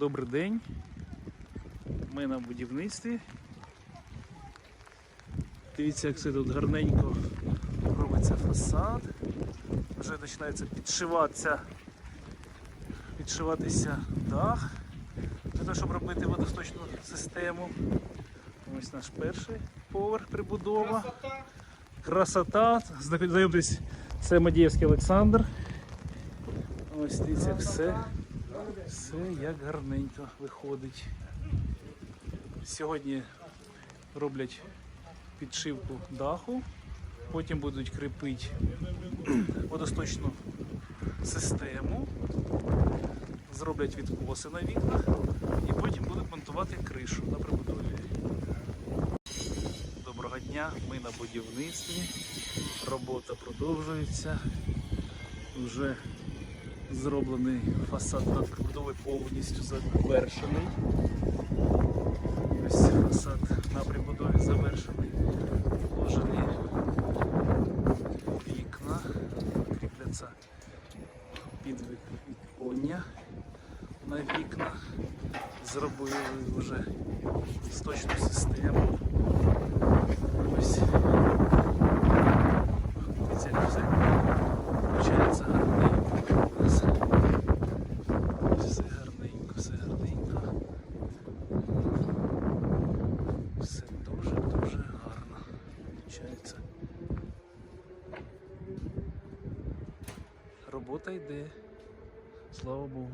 Добрий день. Ми на будівництві. Дивіться, як все тут гарненько робиться фасад. Вже починається підшиватися, підшиватися дах для того, щоб робити водосточну систему. Ось наш перший поверх прибудова. Красота. Знайомтесь, це Мадієвський Олександр. Ось дивіться, як все, все як гарненько виходить. Сьогодні роблять підшивку даху, потім будуть кріпити водосточну систему, зроблять відкоси на вікнах і потім будуть монтувати кришу на прибудові. Доброго дня, ми на будівництві. Робота продовжується. Вже зроблений фасад над прибудови повністю завершений. Ось фасад на прибудові завершений. Вложені вікна, кріпляться під віконня на вікнах. Зробили вже сточну систему. Ось. Як все Получається гарненько. у нас. Все гарненько, все гарненько. Все дуже-дуже гарно. Получається. Робота йде. Слава Богу.